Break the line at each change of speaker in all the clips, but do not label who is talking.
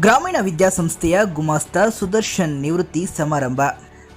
ಗ್ರಾಮೀಣ ವಿದ್ಯಾಸಂಸ್ಥೆಯ ಗುಮಾಸ್ತ ಸುದರ್ಶನ್ ನಿವೃತ್ತಿ ಸಮಾರಂಭ.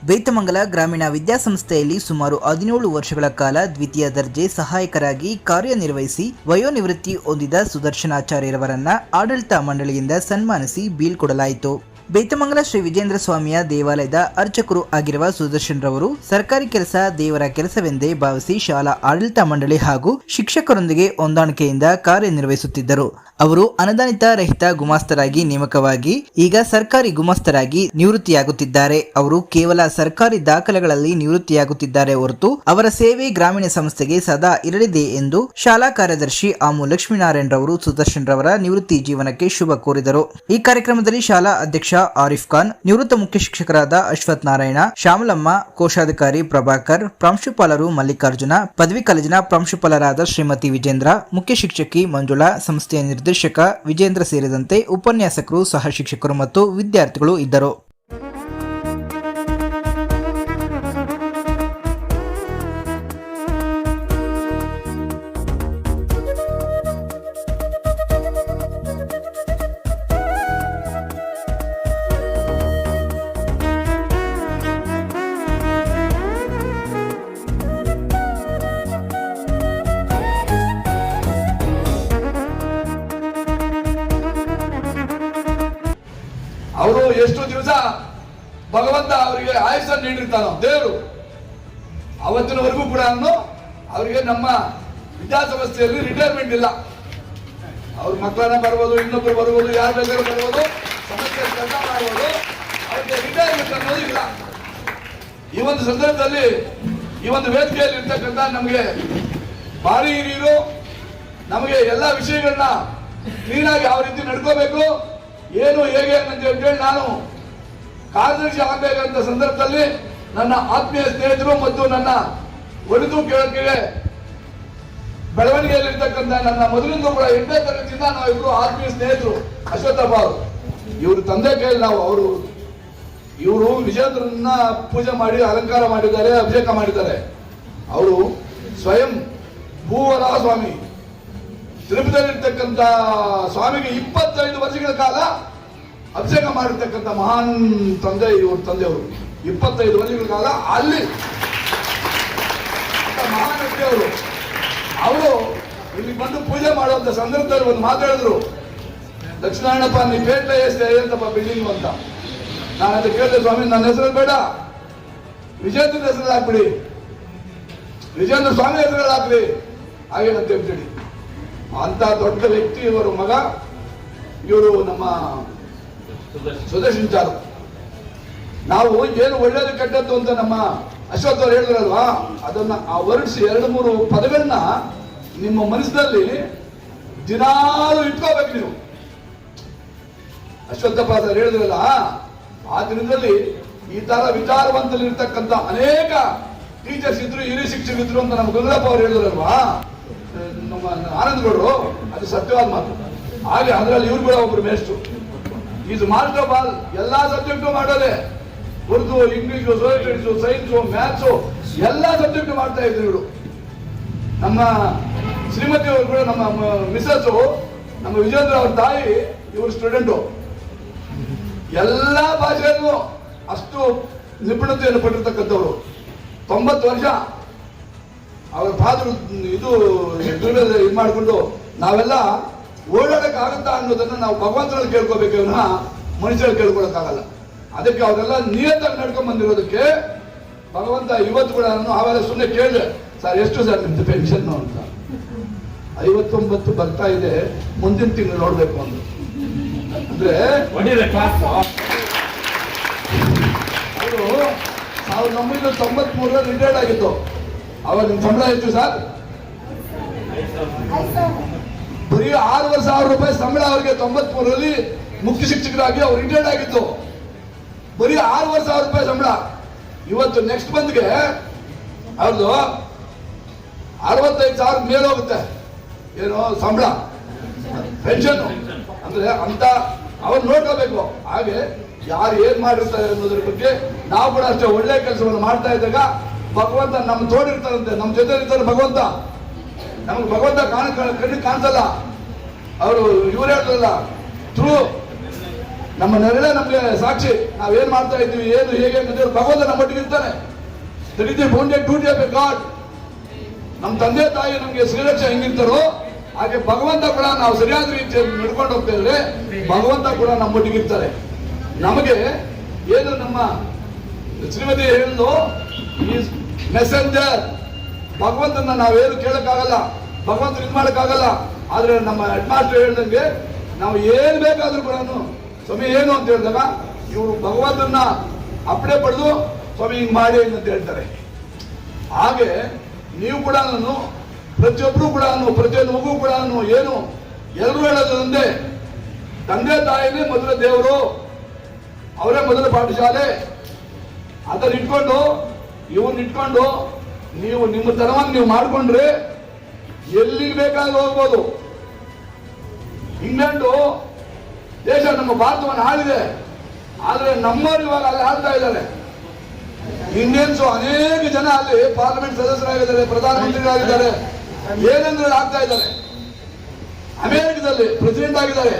ಬೇತಮಂಗಲ ಗ್ರಾಮೀಣ ವಿದ್ಯಾಸಂಸ್ಥೆಯಲ್ಲಿ ಸುಮಾರು ಹದಿನೇಳು ವರ್ಷಗಳ ಕಾಲ ದ್ವಿತೀಯ ದರ್ಜೆ ಸಹಾಯಕರಾಗಿ ಕಾರ್ಯನಿರ್ವಹಿಸಿ ವಯೋನಿವೃತ್ತಿ ಹೊಂದಿದ ಸುದರ್ಶನಾಚಾರ್ಯರವರನ್ನ ಆಡಳಿತ ಮಂಡಳಿಯಿಂದ ಸನ್ಮಾನಿಸಿ ಬೀಳ್ಕೊಡಲಾಯಿತು. ಬೇತಮಂಗಲ ಶ್ರೀ ವಿಜೇಂದ್ರ ಸ್ವಾಮಿಯ ದೇವಾಲಯದ ಅರ್ಚಕರು ಆಗಿರುವ ಸುದರ್ಶನ್ ರವರು ಸರ್ಕಾರಿ ಕೆಲಸ ದೇವರ ಕೆಲಸವೆಂದೇ ಭಾವಿಸಿ ಶಾಲಾ ಆಡಳಿತ ಮಂಡಳಿ ಹಾಗೂ ಶಿಕ್ಷಕರೊಂದಿಗೆ ಹೊಂದಾಣಿಕೆಯಿಂದ ಕಾರ್ಯನಿರ್ವಹಿಸುತ್ತಿದ್ದರು. ಅವರು ಅನುದಾನಿತ ರಹಿತ ಗುಮಾಸ್ತರಾಗಿ ನೇಮಕವಾಗಿ, ಈಗ ಸರ್ಕಾರಿ ಗುಮಾಸ್ತರಾಗಿ ನಿವೃತ್ತಿಯಾಗುತ್ತಿದ್ದಾರೆ. ಅವರು ಕೇವಲ ಸರ್ಕಾರಿ ದಾಖಲೆಗಳಲ್ಲಿ ನಿವೃತ್ತಿಯಾಗುತ್ತಿದ್ದಾರೆ ಹೊರತು ಅವರ ಸೇವೆ ಗ್ರಾಮೀಣ ಸಂಸ್ಥೆಗೆ ಸದಾ ಇರಲಿದೆ ಎಂದು ಶಾಲಾ ಕಾರ್ಯದರ್ಶಿ ಆಮು ಲಕ್ಷ್ಮೀನಾರಾಯಣ್ ರವರು ಸುದರ್ಶನ್ ರವರ ನಿವೃತ್ತಿ ಜೀವನಕ್ಕೆ ಶುಭ ಕೋರಿದರು. ಈ ಕಾರ್ಯಕ್ರಮದಲ್ಲಿ ಶಾಲಾ ಅಧ್ಯಕ್ಷ ಆರಿಫ್ ಖಾನ್, ನಿವೃತ್ತ ಮುಖ್ಯ ಶಿಕ್ಷಕರಾದ ಅಶ್ವಥ್ ನಾರಾಯಣ, ಶ್ಯಾಮಲಮ್ಮ, ಕೋಶಾಧಿಕಾರಿ ಪ್ರಭಾಕರ್, ಪ್ರಾಂಶುಪಾಲರು ಮಲ್ಲಿಕಾರ್ಜುನ, ಪದವಿ ಕಾಲೇಜಿನ ಪ್ರಾಂಶುಪಾಲರಾದ ಶ್ರೀಮತಿ ವಿಜೇಂದ್ರ, ಮುಖ್ಯ ಶಿಕ್ಷಕಿ ಮಂಜುಳಾ, ಸಂಸ್ಥೆಯ ನಿರ್ದೇಶಕ ವಿಜೇಂದ್ರ ಸೇರಿದಂತೆ ಉಪನ್ಯಾಸಕರು, ಸಹ ಶಿಕ್ಷಕರು ಮತ್ತು ವಿದ್ಯಾರ್ಥಿಗಳು ಇದ್ದರು.
ಎಷ್ಟು ದಿವಸ ಭಗವಂತ ಅವರಿಗೆ ಆಯುಷನ್ನು ನೀಡಿರ್ತಾನೋ, ದೇವರು. ಅವತ್ತಿನವರೆಗೂ ಕೂಡ ಅವರಿಗೆ ನಮ್ಮ ವಿದ್ಯಾಸಂಸ್ಥೆಯಲ್ಲಿ ರಿಟೈರ್ಮೆಂಟ್ ಇಲ್ಲ. ಅವ್ರ ಮಕ್ಕಳನ್ನ ಬರ್ಬೋದು, ಇನ್ನೊಬ್ರು ಬರ್ಬೋದು, ಯಾರು ಬೇಕಾದ್ರೂ ಬರ್ಬೋದು, ಸಮಸ್ಯೆ ಕೆಲಸ ಮಾಡ್ಬೋದು. ಅವ್ರಿಗೆ ರಿಟೈರ್ಮೆಂಟ್ ಅನ್ನೋದು ಇಲ್ಲ. ಈ ಒಂದು ಸಂದರ್ಭದಲ್ಲಿ ಈ ಒಂದು ವೇದಿಕೆಯಲ್ಲಿ ಇರ್ತಕ್ಕಂಥ ನಮಗೆ ಭಾರಿ ಹಿರಿಯರು, ನಮಗೆ ಎಲ್ಲ ವಿಷಯಗಳನ್ನ ಕ್ಲೀನಾಗಿ ಯಾವ ರೀತಿ ನಡ್ಕೋಬೇಕು ಏನು ಹೇಗೆ ಅಂತ ಹೇಳಿ ನಾನು ಕಾರ್ಯದರ್ಶಿ ಆಗಬೇಕಂತ ಸಂದರ್ಭದಲ್ಲಿ ನನ್ನ ಆತ್ಮೀಯ ಸ್ನೇಹಿತರು ಮತ್ತು ನನ್ನ ಒಲಿದು ಕೇಳಕ್ಕೆ ಬೆಳವಣಿಗೆಯಲ್ಲಿರ್ತಕ್ಕಂಥ ನನ್ನ ಮೊದಲಿಂದ ಕೂಡ ಎಂಟನೇ ತರಗತಿಯಿಂದ ನಾವಿಬ್ರು ಆತ್ಮೀಯ ಸ್ನೇಹಿತರು ಅಶ್ವತ್ಥಪ್ಪ ಅವರು. ಇವ್ರ ತಂದೆ ಕೈಯಲ್ಲಿ ನಾವು ಅವರು, ಇವರು ವಿಜೇಂದ್ರನ್ನ ಪೂಜೆ ಮಾಡಿ, ಅಲಂಕಾರ ಮಾಡಿದ್ದಾರೆ, ಅಭಿಷೇಕ ಮಾಡಿದ್ದಾರೆ. ಅವರು ಸ್ವಯಂ ಭೂವರ ಸ್ವಾಮಿ ತಿರುಪತಿಯಲ್ಲಿರ್ತಕ್ಕಂಥ ಸ್ವಾಮಿಗೆ ಇಪ್ಪತ್ತೈದು ವರ್ಷಗಳ ಕಾಲ ಅಭಿಷೇಕ ಮಾಡಿರ್ತಕ್ಕಂಥ ಮಹಾನ್ ತಂದೆ ಇವ್ರ, ತಂದೆಯವರು. ಇಪ್ಪತ್ತೈದು ವರ್ಷಗಳ ಕಾಲ ಅಲ್ಲಿ ಅಂತ ಮಹಾನ್ ಅವರು ಅವರು ಇಲ್ಲಿ ಬಂದು ಪೂಜೆ ಮಾಡುವಂತ ಸಂದರ್ಭದಲ್ಲಿ ಒಂದು ಮಾತಾಡಿದ್ರು ದಕ್ಷಿಣಾಯಣಪ್ಪ ನೀವು ಪೇಟ ಎಷ್ಟು ಹೇಳ್ತಪ್ಪ ಬಿಲ್ಡಿಂಗ್ ಅಂತ? ನಾನು ಅದಕ್ಕೆ ಕೇಳಿದೆ, ಸ್ವಾಮಿ, ನನ್ನ ಹೆಸರು ಬೇಡ. ವಿಜೇಂದ್ರ ಹೆಸರು ಹಾಕ್ಬಿಡಿ. ವಿಜೇಂದ್ರ ಸ್ವಾಮಿ ಹೆಸರು ಹಾಕ್ರಿ ಹಾಗೇನಂತ ಹೇಳ್ಬಿಡಿ ಅಂತ ದೊಡ್ಡ ವ್ಯಕ್ತಿ ಇವರ ಮಗ ಇವರು ನಮ್ಮ ಸುದರ್ಶನ್ ನಾವು ಏನು ಒಳ್ಳೇದು ಕೆಟ್ಟದ್ದು ಅಂತ ನಮ್ಮ ಅಶ್ವಥ್ ಅವರು ಹೇಳಿದ್ರಲ್ವಾ? ಅದನ್ನ ವರ್ಡ್ಸ್ ಎರಡು ಮೂರು ಪದಗಳನ್ನ ನಿಮ್ಮ ಮನಸ್ಸಿನಲ್ಲಿ ದಿನಾಲು ಇಟ್ಕೋಬೇಕು ನೀವು. ಅಶ್ವತ್ಥಪ್ಪ ಸರ್ ಹೇಳಿದ್ರಲ್ಲ, ಆ ದಿನದಲ್ಲಿ ಈ ತರ ವಿಚಾರವಂತರಿರ್ತಕ್ಕಂಥ ಅನೇಕ ಟೀಚರ್ಸ್ ಇದ್ರು, ಹಿರಿಯ ಶಿಕ್ಷಕರಿದ್ರು ಅಂತ ನಮ್ಮ ಗಂಗರಪ್ಪ ಅವ್ರು ಹೇಳಿದ್ರಲ್ವಾ? ನಮ್ಮ ಆನಂದ್ಗೌಡರು, ಅದು ಸತ್ಯವಾದ ಮಾತು. ಹಾಗೆ ಅದರಲ್ಲಿ ಇವ್ರು ಕೂಡ ಒಬ್ರು ಮೇಸ್ಟ್ರು ಇದು ಮಾಸ್ಟರ್ ಬಾಲ್, ಎಲ್ಲಾ ಸಬ್ಜೆಕ್ಟು ಮಾಡೋದೆ. Urdu English socials science maths ಎಲ್ಲಾ ಸಬ್ಜೆಕ್ಟು ಮಾಡ್ತಾ ಇದ್ರು ಇವರು. ನಮ್ಮ ಶ್ರೀಮತಿ ಅವರು ಕೂಡ ನಮ್ಮ ಮಿಸಸ್ ನಮ್ಮ ವಿಜೇಂದ್ರ ಅವ್ರ ತಾಯಿ, ಇವರು ಸ್ಟೂಡೆಂಟು ಎಲ್ಲಾ ಭಾಷೆಯಲ್ಲೂ ಅಷ್ಟು ನಿಪುಣತೆಯನ್ನು ಪಟ್ಟಿರ್ತಕ್ಕಂಥವ್ರು. ತೊಂಬತ್ತು ವರ್ಷ ಅವ್ರ ಫಾದರು ಇದು ದುರ್ಗದ ಇದು ಮಾಡಿಕೊಂಡು ನಾವೆಲ್ಲ ಓಡಾಡೋಕ್ಕಾಗುತ್ತಾ ಆಗುತ್ತಾ ಅನ್ನೋದನ್ನ ನಾವು ಭಗವಂತನಲ್ಲಿ ಕೇಳ್ಕೋಬೇಕು ಇವನ್ನ ಮನುಷ್ಯರಲ್ಲಿ ಕೇಳ್ಕೊಳಕ್ಕಾಗಲ್ಲ. ಅದಕ್ಕೆ ಅವರೆಲ್ಲ ನಿಯತ್ತಾಗಿ ನಡ್ಕೊಂಡ್ ಬಂದಿರೋದಕ್ಕೆ ಭಗವಂತ ಇವತ್ತು ಕೂಡ ನಾನು ಆವಾಗ ಸುಮ್ಮನೆ ಕೇಳಿದೆ ಸರ್ ಎಷ್ಟು ಸರ್ ನಿಮ್ದು ಪೆನ್ಷನ್ ಅಂತ? ಐವತ್ತೊಂಬತ್ತು ಬರ್ತಾ ಇದೆ ಮುಂದಿನ ತಿಂಗಳು ನೋಡ್ಬೇಕು ಅಂತ. ಅಂದ್ರೆ ಅವರು ಸಾವಿರದ ಒಂಬೈನೂರ ತೊಂಬತ್ ಮೂರರಲ್ಲಿ ರಿಟೈರ್ಡ್ ಆಗಿತ್ತು ಅವಾಗ ನಿಮ್ ಸಂಬಳ ಎಷ್ಟು ಸರ್ ಬರೀ ಆರೂವರೆ ಸಾವಿರ ರೂಪಾಯಿ ಸಂಬಳ ಅವರಿಗೆ ತೊಂಬತ್ ಮೂರರಲ್ಲಿ ಮುಖ್ಯ ಶಿಕ್ಷಕರಾಗಿ ಅವ್ರು ರಿಟೈರ್ಡ್ ಆಗಿತ್ತು ಬರೀ ಆರೂವರೆ ಸಾವಿರ ರೂಪಾಯಿ ಸಂಬಳ. ಇವತ್ತು ನೆಕ್ಸ್ಟ್ ಬಂದ್ಗೆ ಅವ್ರದ್ದು ಅರವತ್ತೈದು ಸಾವಿರ ಮೇಲೆ ಹೋಗುತ್ತೆ. ಏನು ಸಂಬಳ? ಪೆನ್ಷನ್ ಅಂದ್ರೆ ಅಂತ ಅವ್ರು ನೋಡ್ಕೋಬೇಕು. ಹಾಗೆ ಯಾರು ಏನ್ ಮಾಡಿರ್ತಾರೆ ಅನ್ನೋದ್ರ ಬಗ್ಗೆ ನಾವು ಕೂಡ ಅಷ್ಟೇ ಒಳ್ಳೆ ಕೆಲಸವನ್ನು ಮಾಡ್ತಾ ಇದ್ದಾಗ ಭಗವಂತ ನಮ್ಮ ತೋಡಿರ್ತಾರಂತೆ ನಮ್ಮ ಜೊತೆ ಇರ್ತಾರೆ ಭಗವಂತ. ನಮ್ಗೆ ಭಗವಂತ ಕಾಣ ಕಣ್ಣಿಗೆ ಕಾಣಿಸಲ್ಲ. ಅವರು ಇವ್ರು ಹೇಳ್ತಾರಲ್ಲ ಥ್ರೂ ನಮ್ಮ ನೆರಳೆ ನಮ್ಗೆ ಸಾಕ್ಷಿ. ನಾವೇನ್ ಮಾಡ್ತಾ ಇದ್ದೀವಿ, ಏನು, ಹೇಗೆ ಅಂತ ಭಗವಂತ ನಮ್ಮೊಟ್ಟಿಗೆ ಇರ್ತಾನೆ ಗಾಡ್ ನಮ್ಮ ತಂದೆ, ತಾಯಿ ನಮ್ಗೆ ಶ್ರೀರಕ್ಷೆ ಹೆಂಗಿರ್ತಾರೋ, ಹಾಗೆ ಭಗವಂತ ಕೂಡ ನಾವು ಸರಿಯಾದ ರೀತಿಯಲ್ಲಿ ನಡ್ಕೊಂಡು ಹೋಗ್ತಾ ಇದ್ರೆ ಭಗವಂತ ಕೂಡ ನಮ್ಮೊಟ್ಟಿಗೆ ಇರ್ತಾರೆ. ನಮಗೆ ಏನು ನಮ್ಮ ಶ್ರೀಮತಿ ಹೇಳಿದ್ದು ಈ ಮೆಸೆಂಜರ್ ಭಗವಂತನ ನಾವೇನು ಕೇಳಕ್ಕಾಗಲ್ಲ ಭಗವಂತ ಇದು ಮಾಡೋಕ್ಕಾಗಲ್ಲ, ಆದರೆ ನಮ್ಮ ಹೆಡ್ ಮಾಸ್ಟರ್ ಹೇಳ್ದಂಗೆ ನಾವು ಏನು ಬೇಕಾದರೂ ಕೂಡ ಸ್ವಾಮಿ ಏನು ಅಂತ ಹೇಳಿದಾಗ ಇವರು ಭಗವಂತನ ಅಪ್ಪಣೆ ಪಡೆದು ಸ್ವಾಮಿ ಹಿಂಗೆ ಮಾಡಿ ಅಂತ ಹೇಳ್ತಾರೆ. ಹಾಗೆ ನೀವು ಕೂಡ ಪ್ರತಿಯೊಬ್ಬರು ಕೂಡ ಪ್ರತಿಯೊಂದು ಮಗು ಕೂಡ ಏನು ಎಲ್ಲರೂ ಹೇಳೋದು ಒಂದೇ, ತಂದೆ ತಾಯಿನೇ ಮೊದಲ ದೇವರು, ಅವರೇ ಮೊದಲ ಪಾಠಶಾಲೆ ಅದನ್ನ ಇಟ್ಕೊಂಡು, ಇವನ್ ಇಟ್ಕೊಂಡು, ನೀವು ನಿಮ್ಮ ತನವನ್ನು ನೀವು ಮಾಡ್ಕೊಂಡ್ರೆ ಎಲ್ಲಿಗೆ ಬೇಕಾದ್ರೂ ಹೋಗ್ಬೋದು. ಇಂಗ್ಲೆಂಡು ದೇಶ ನಮ್ಮ ಭಾರತವನ್ನು ಆಳಿದೆ. ಆದ್ರೆ ನಮ್ಮವರು ಇವಾಗ ಅಲ್ಲಿ ಹಾಡ್ತಾ ಇದ್ದಾರೆ. ಇಂಡಿಯನ್ಸ್ ಅನೇಕ ಜನ ಅಲ್ಲಿ ಪಾರ್ಲಿಮೆಂಟ್ ಸದಸ್ಯರಾಗಿದ್ದಾರೆ, ಪ್ರಧಾನಮಂತ್ರಿಗಳಾಗಿದ್ದಾರೆ. ಏನಂದ್ರೆ ಆಗ್ತಾ ಇದ್ದಾರೆ. ಅಮೆರಿಕದಲ್ಲಿ ಪ್ರೆಸಿಡೆಂಟ್ ಆಗಿದ್ದಾರೆ.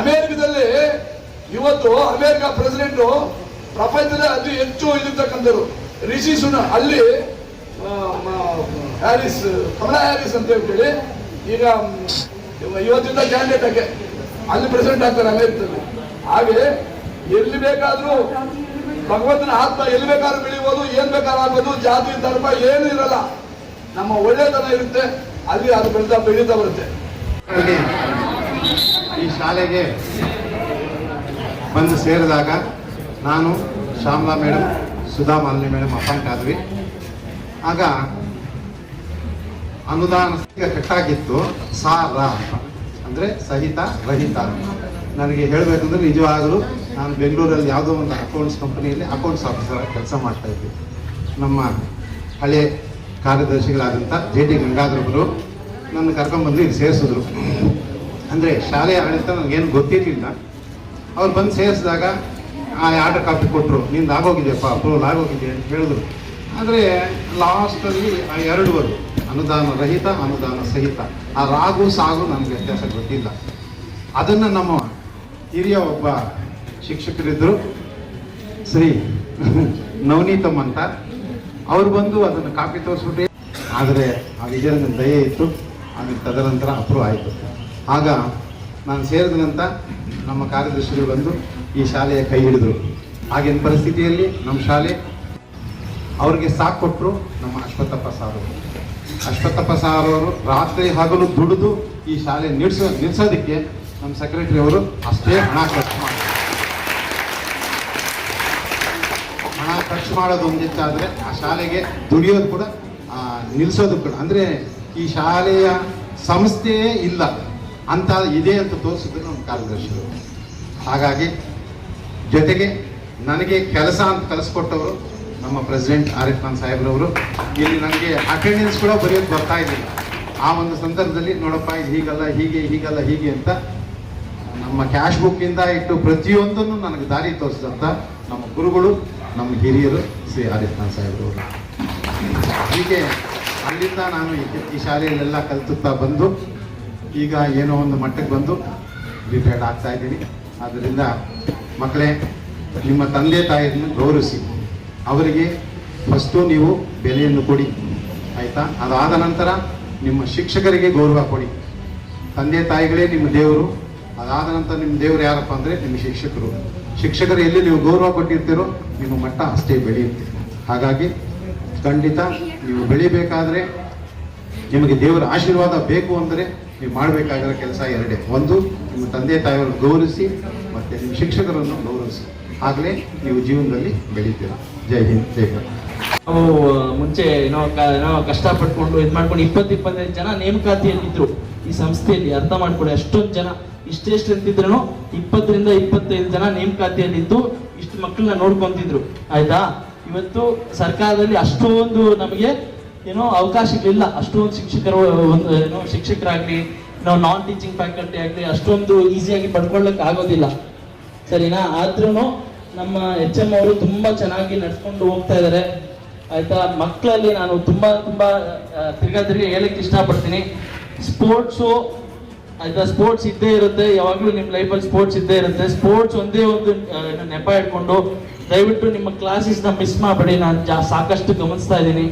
ಅಮೆರಿಕದಲ್ಲಿ ಇವತ್ತು ಅಮೆರಿಕ ಪ್ರೆಸಿಡೆಂಟ್ ಪ್ರಪಂಚದ ಅತಿ ಹೆಚ್ಚು ಇಲ್ಲಿರ್ತಕ್ಕಂಥವ್ರು ರಿಷಿ ಸುನ, ಅಲ್ಲಿ ಹ್ಯಾರಿಸ್, ಕಮಲಾ ಹ್ಯಾರಿಸ್ ಅಂತ ಹೇಳ್ಬಿಟ್ಟು ಈಗ ಇವತ್ತಿಂದ ಕ್ಯಾಂಡಿಡೇಟ್ ಆಗಿ ಅಲ್ಲಿ ಪ್ರೆಸಿಡೆಂಟ್ ಆಗ್ತಾರೆ ಅಮೆರಿಕದಲ್ಲಿ ಹಾಗೆ, ಎಲ್ಲಿ ಬೇಕಾದರೂ ಭಗವಂತನ ಆತ್ಮ ಎಲ್ಲಿ ಬೇಕಾದ್ರೂ ಬೆಳಿಬೋದು ಏನ್ ಬೇಕಾದ್ರೂ ಆಗ್ಬೋದು, ಜಾತಿ, ಧರ್ಮ ಏನು ಇರಲ್ಲ. ನಮ್ಮ ಒಳ್ಳೆತನ ಇರುತ್ತೆ, ಅಲ್ಲಿ ಅದು ಬೆಳೀತಾ ಬೆಳೀತಾ ಬರುತ್ತೆ.
ಈ ಶಾಲೆಗೆ ಬಂದು ಸೇರಿದಾಗ ನಾನು Shyamala madam Sudha Malini madam appoint ಆದ್ವಿ. ಆಗ ಅನುದಾನ ಕಟ್ಟಾಗಿತ್ತು, ಸಾರ ಅಂತ. ಅಂದರೆ ಸಹಿತ ರಹಿತ ನನಗೆ ಹೇಳಬೇಕಂದ್ರೆ ನಿಜವಾಗಲೂ ನಾನು ಬೆಂಗಳೂರಲ್ಲಿ ಯಾವುದೋ ಒಂದು ಅಕೌಂಟ್ಸ್ ಕಂಪನಿಯಲ್ಲಿ ಅಕೌಂಟ್ಸ್ ಆಫೀಸರ್ ಕೆಲಸ ಮಾಡ್ತಾ ಇದ್ದೆ. ನಮ್ಮ ಹಳೆ ಕಾರ್ಯದರ್ಶಿಗಳಾದಂಥ ಜೆ ಡಿ ಗಂಗಾಧರವರು ನನ್ನ ಕರ್ಕೊಂಡ್ಬಂದು ಇಲ್ಲಿ ಸೇರಿಸಿದ್ರು. ಅಂದರೆ ಶಾಲೆಯ ಆಡಳಿತ ನನಗೇನು ಗೊತ್ತಿರಲಿಲ್ಲ. ಅವ್ರು ಬಂದು ಸೇರಿಸಿದಾಗ ಆ ಆರ್ಡರ್ ಕಾಪಿ ಕೊಟ್ಟರು ನಿಂದು ಆಗೋಗಿದೆಯಪ್ಪ, ಅಪ್ರೂವಲ್ ಆಗೋಗಿದೆ ಅಂತ ಹೇಳಿದ್ರು. ಆದರೆ ಲಾಸ್ಟಲ್ಲಿ ಆ ಎರಡು ಬರು ಅನುದಾನ ರಹಿತ, ಅನುದಾನ ಸಹಿತ. ಆ ರಾಗು ಸಾಗು ನನಗೆ ವ್ಯತ್ಯಾಸ ಗೊತ್ತಿಲ್ಲ. ಅದನ್ನು ನಮ್ಮ ಹಿರಿಯ ಒಬ್ಬ ಶಿಕ್ಷಕರಿದ್ದರು ಶ್ರೀ ನವನೀತಮ್ ಅಂತ. ಅವ್ರು ಬಂದು ಅದನ್ನು ಕಾಪಿ ತೋರಿಸ್ಬಿಟ್ಟು ಆದರೆ ಆ ವಿಜಯನ ದಯೆ ಇತ್ತು. ಆಮೇಲೆ ತದನಂತರ ಅಪ್ರೂವ್ ಆಯಿತು. ಆಗ ನಾನು ಸೇರಿದ ನಂತರ ನಮ್ಮ ಕಾರ್ಯದರ್ಶಿಗಳು ಬಂದು ಈ ಶಾಲೆಯ ಕೈ ಹಿಡಿದ್ರು. ಆಗಿನ ಪರಿಸ್ಥಿತಿಯಲ್ಲಿ ನಮ್ಮ ಶಾಲೆ ಅವ್ರಿಗೆ ಸಾಕು ಕೊಟ್ಟರು ನಮ್ಮ ಅಶ್ವತ್ಥಪ್ಪ ಸಾರ್. ಅವರು ಅಶ್ವತ್ಥಪ್ಪ ಸಾರ್ ಅವರು ರಾತ್ರಿ ಹಗಲು ದುಡಿದು ಈ ಶಾಲೆ ನಿಲ್ಸೋ ನಿಲ್ಸೋದಕ್ಕೆ ನಮ್ಮ ಸೆಕ್ರೆಟರಿ ಅವರು ಅಷ್ಟೇ ಹಣ ಖರ್ಚು ಮಾಡಿದ್ರು. ಹಣ ಖರ್ಚು ಮಾಡೋದು ಒಂದಿತ್ತಾದರೆ ಆ ಶಾಲೆಗೆ ದುಡಿಯೋದು ಕೂಡ ಆ, ನಿಲ್ಸೋದು ಕೂಡ. ಅಂದರೆ ಈ ಶಾಲೆಯ ಸಂಸ್ಥೆಯೇ ಇಲ್ಲ. ಅಂತ ಇದೆ ಅಂತ ತೋರಿಸಿದ್ರು ನಮ್ಮ ಕಾರ್ಯದರ್ಶಿಗಳು. ಹಾಗಾಗಿ ಜೊತೆಗೆ ನನಗೆ ಕೆಲಸ ಅಂತ ಕಲಿಸ್ಕೊಟ್ಟವರು ನಮ್ಮ ಪ್ರೆಸಿಡೆಂಟ್ ಆರಿಫ್ ಖಾನ್ ಸಾಹೇಬ್ರವರು. ಇಲ್ಲಿ ನನಗೆ ಅಟೆಂಡೆನ್ಸ್ ಕೂಡ ಬರೆಯೋದು ಬರ್ತಾ ಇದ್ದೀನಿ ಆ ಒಂದು ಸಂದರ್ಭದಲ್ಲಿ, ನೋಡಪ್ಪ, ಇದು ಹೀಗಲ್ಲ, ಹೀಗೆ ಹೀಗಲ್ಲ, ಹೀಗೆ ಅಂತ ನಮ್ಮ ಕ್ಯಾಶ್ ಬುಕ್ಕಿಂದ ಇಟ್ಟು ಪ್ರತಿಯೊಂದನ್ನು ನನಗೆ ದಾರಿ ತೋರಿಸಿದಂಥ ನಮ್ಮ ಗುರುಗಳು, ನಮ್ಮ ಹಿರಿಯರು ಶ್ರೀ ಆರಿಫ್ ಖಾನ್ ಸಾಹೇಬ್ರವರು. ಹೀಗೆ ಅಲ್ಲಿಂದ ನಾನು ಈ- ಈ ಶಾಲೆಯಲ್ಲೆಲ್ಲ ಕಲಿತುತ್ತಾ ಬಂದು, ಈಗ ಏನೋ ಒಂದು ಮಟ್ಟಕ್ಕೆ ಬಂದು ರಿಟೈರ್ಡ್ ಆಗ್ತಾ ಇದ್ದೀನಿ. ಆದ್ದರಿಂದ ಮಕ್ಕಳೇ, ನಿಮ್ಮ ತಂದೆ ತಾಯಿಯನ್ನು ಗೌರವಿಸಿ. ಅವರಿಗೆ ಫಸ್ಟು ನೀವು ಬೆಲೆಯನ್ನು ಕೊಡಿ, ಆಯಿತಾ? ಅದಾದ ನಂತರ ನಿಮ್ಮ ಶಿಕ್ಷಕರಿಗೆ ಗೌರವ ಕೊಡಿ. ತಂದೆ ತಾಯಿಗಳೇ ನಿಮ್ಮ ದೇವರು, ಅದಾದ ನಂತರ ನಿಮ್ಮ ದೇವರು ಯಾರಪ್ಪ ಅಂದರೆ ನಿಮ್ಮ ಶಿಕ್ಷಕರು. ಶಿಕ್ಷಕರು ಎಲ್ಲಿ ನೀವು ಗೌರವ ಕೊಟ್ಟಿರ್ತೀರೋ, ನಿಮ್ಮ ಮಟ್ಟ ಅಷ್ಟೇ ಬೆಳೆಯುತ್ತೆ. ಹಾಗಾಗಿ ಖಂಡಿತ ನೀವು ಬೆಳಿಬೇಕಾದ್ರೆ ನಿಮಗೆ ದೇವರ ಆಶೀರ್ವಾದ ಬೇಕು ಅಂದರೆ ನೀವು ಮಾಡಬೇಕಾಗಿರೋ ಕೆಲಸ ಎರಡೇ. ಒಂದು, ನಿಮ್ಮ ತಂದೆ ತಾಯಿಯವರು ಗೌರವಿಸಿ, ಮತ್ತು ನಿಮ್ಮ ಶಿಕ್ಷಕರನ್ನು ಗೌರವಿಸಿ. ಆಗಲೇ ನೀವು ಜೀವನದಲ್ಲಿ ಬೆಳೀತೀರ. ಜೈ ಹಿಂದ್, ಜೈ
ನಾವು ಮುಂಚೆ ಏನೋ ಏನೋ ಕಷ್ಟಪಟ್ಕೊಂಡು ಇದು ಮಾಡ್ಕೊಂಡು ಇಪ್ಪತ್ತು, ಇಪ್ಪತ್ತೈದು ಜನ ನೇಮಕಾತಿಯಲ್ಲಿದ್ದರು ಈ ಸಂಸ್ಥೆಯಲ್ಲಿ ಅರ್ಥ ಮಾಡ್ಕೊಳ್ಳಿ, ಅಷ್ಟೊಂದು ಜನ, ಇಷ್ಟೆಷ್ಟು ಅಂತಿದ್ರು ಇಪ್ಪತ್ತರಿಂದ ಇಪ್ಪತ್ತೈದು ಜನ ನೇಮಕಾತಿಯಲ್ಲಿದ್ದು ಇಷ್ಟು ಮಕ್ಕಳನ್ನ ನೋಡ್ಕೊಂತಿದ್ರು. ಆಯ್ತಾ? ಇವತ್ತು ಸರ್ಕಾರದಲ್ಲಿ ಅಷ್ಟೊಂದು ನಮಗೆ ಏನೋ ಅವಕಾಶಗಳಿಲ್ಲ. ಅಷ್ಟೊಂದು ಶಿಕ್ಷಕರು, ಒಂದು, ಏನೋ ಶಿಕ್ಷಕರಾಗ್ಲಿ ನಾವು ನಾನ್ ಟೀಚಿಂಗ್ ಫ್ಯಾಕಲ್ಟಿ ಆಗಲಿ, ಅಷ್ಟೊಂದು ಈಸಿಯಾಗಿ ಪಡ್ಕೊಳ್ಳಕ್ ಆಗೋದಿಲ್ಲ. ಸರಿನಾ? ಆದ್ರೂ ನಮ್ಮ ಎಚ್ ಎಂ ಅವರು ತುಂಬಾ ಚೆನ್ನಾಗಿ ನಡ್ಸ್ಕೊಂಡು ಹೋಗ್ತಾ ಇದ್ದಾರೆ ಆಯ್ತಾ? ಮಕ್ಕಳಲ್ಲಿ ನಾನು ತುಂಬಾ ತುಂಬಾ ತಿರ್ಗಾ ತಿರ್ಗಿ ಹೇಳಕ್ ಇಷ್ಟಪಡ್ತೀನಿ. ಸ್ಪೋರ್ಟ್ಸು ಆಯ್ತಾ? ಸ್ಪೋರ್ಟ್ಸ್ ಇದ್ದೇ ಇರುತ್ತೆ. ಯಾವಾಗಲೂ ನಿಮ್ಮ ಲೈಫಲ್ಲಿ ಸ್ಪೋರ್ಟ್ಸ್ ಇದ್ದೇ ಇರುತ್ತೆ. ಸ್ಪೋರ್ಟ್ಸ್ ಒಂದೇ ಒಂದು ನೆಪ ಇಟ್ಕೊಂಡು ದಯವಿಟ್ಟು ನಿಮ್ಮ ಕ್ಲಾಸಸ್ನ ಮಿಸ್ ಮಾಡಬೇಡಿ. ನಾನು ಸಾಕಷ್ಟು ಗಮನಿಸ್ತಾ ಇದ್ದೀನಿ.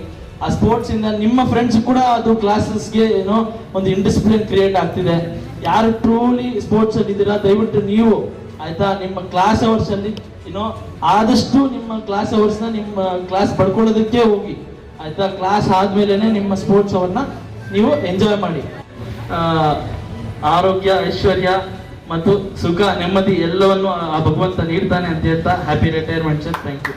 ಆ ಸ್ಪೋರ್ಟ್ಸ್ ಇಂದ ನಿಮ್ಮ ಫ್ರೆಂಡ್ಸ್ ಕೂಡ ಅದು ಕ್ಲಾಸಸ್ಗೆ ಏನೋ ಒಂದು ಇಂಡಿಸಿಪ್ಲಿನ್ ಕ್ರಿಯೇಟ್ ಆಗ್ತಿದೆ. ಯಾರು ಟ್ರೂಲಿ ಸ್ಪೋರ್ಟ್ಸ್ ಅಲ್ಲಿ ಇದ್ದೀರಾ, ದಯವಿಟ್ಟು ನೀವು, ಆಯ್ತಾ? ನಿಮ್ಮ ಕ್ಲಾಸ್ ಅವರ್ಸ್ ಅಲ್ಲಿ ಏನೋ ಆದಷ್ಟು ನಿಮ್ಮ ಕ್ಲಾಸ್ ಅವರ್ಸ್ನ ನಿಮ್ಮ ಕ್ಲಾಸ್ ಪಡ್ಕೊಳ್ಳೋದಕ್ಕೆ ಹೋಗಿ, ಆಯ್ತಾ? ಕ್ಲಾಸ್ ಆದ್ಮೇಲೆನೆ ನಿಮ್ಮ ಸ್ಪೋರ್ಟ್ಸ್ ಅವರ್ನ ನೀವು ಎಂಜಾಯ್ ಮಾಡಿ. ಆರೋಗ್ಯ, ಐಶ್ವರ್ಯ ಮತ್ತು ಸುಖ, ನೆಮ್ಮದಿ ಎಲ್ಲವನ್ನು ಆ ಭಗವಂತ ನೀಡ್ತಾನೆ ಅಂತ ಹೇಳ್ತಾ happy retirement sir thank you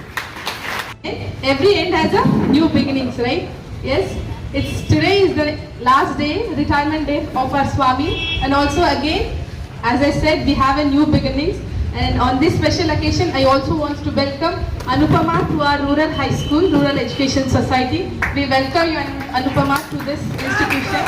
Every end has a new beginnings, right? Yes. It's today is the last day, retirement day of our Swami, and also again, as I said, we have a new beginnings. And on this special occasion, I also want to welcome Anupama to our rural high school, Rural Education Society. We welcome you, Anupama, to this institution.